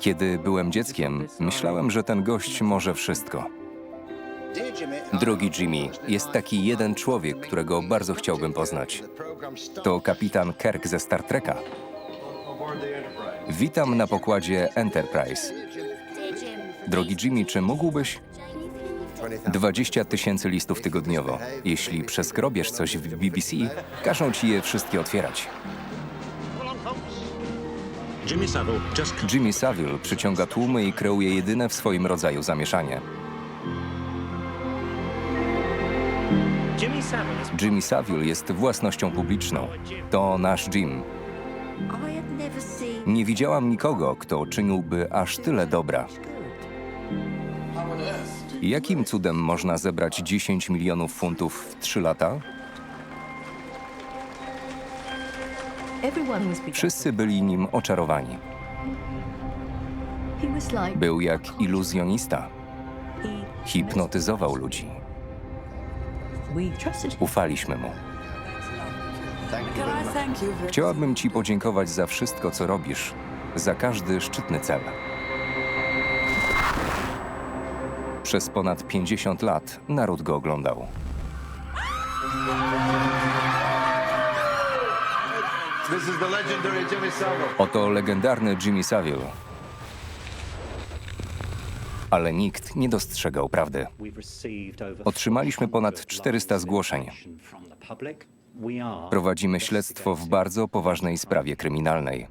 Kiedy byłem dzieckiem, myślałem, że ten gość może wszystko. Drogi Jimmy, jest taki jeden człowiek, którego bardzo chciałbym poznać. To kapitan Kirk ze Star Treka. Witam na pokładzie Enterprise. Drogi Jimmy, czy mógłbyś... 20 tysięcy listów tygodniowo. Jeśli przeskrobiesz coś w BBC, każą ci je wszystkie otwierać. Jimmy Savile przyciąga tłumy i kreuje jedyne w swoim rodzaju zamieszanie. Jimmy Savile jest własnością publiczną. To nasz Jim. Nie widziałam nikogo, kto czyniłby aż tyle dobra. Jakim cudem można zebrać 10 milionów funtów w 3 lata? Wszyscy byli nim oczarowani. Był jak iluzjonista. Hipnotyzował ludzi. Ufaliśmy mu. Chciałabym Ci podziękować za wszystko, co robisz, za każdy szczytny cel. Przez ponad 50 lat naród go oglądał. Oto legendarny Jimmy Savile. Ale nikt nie dostrzegał prawdy. Otrzymaliśmy ponad 400 zgłoszeń. Prowadzimy śledztwo w bardzo poważnej sprawie kryminalnej.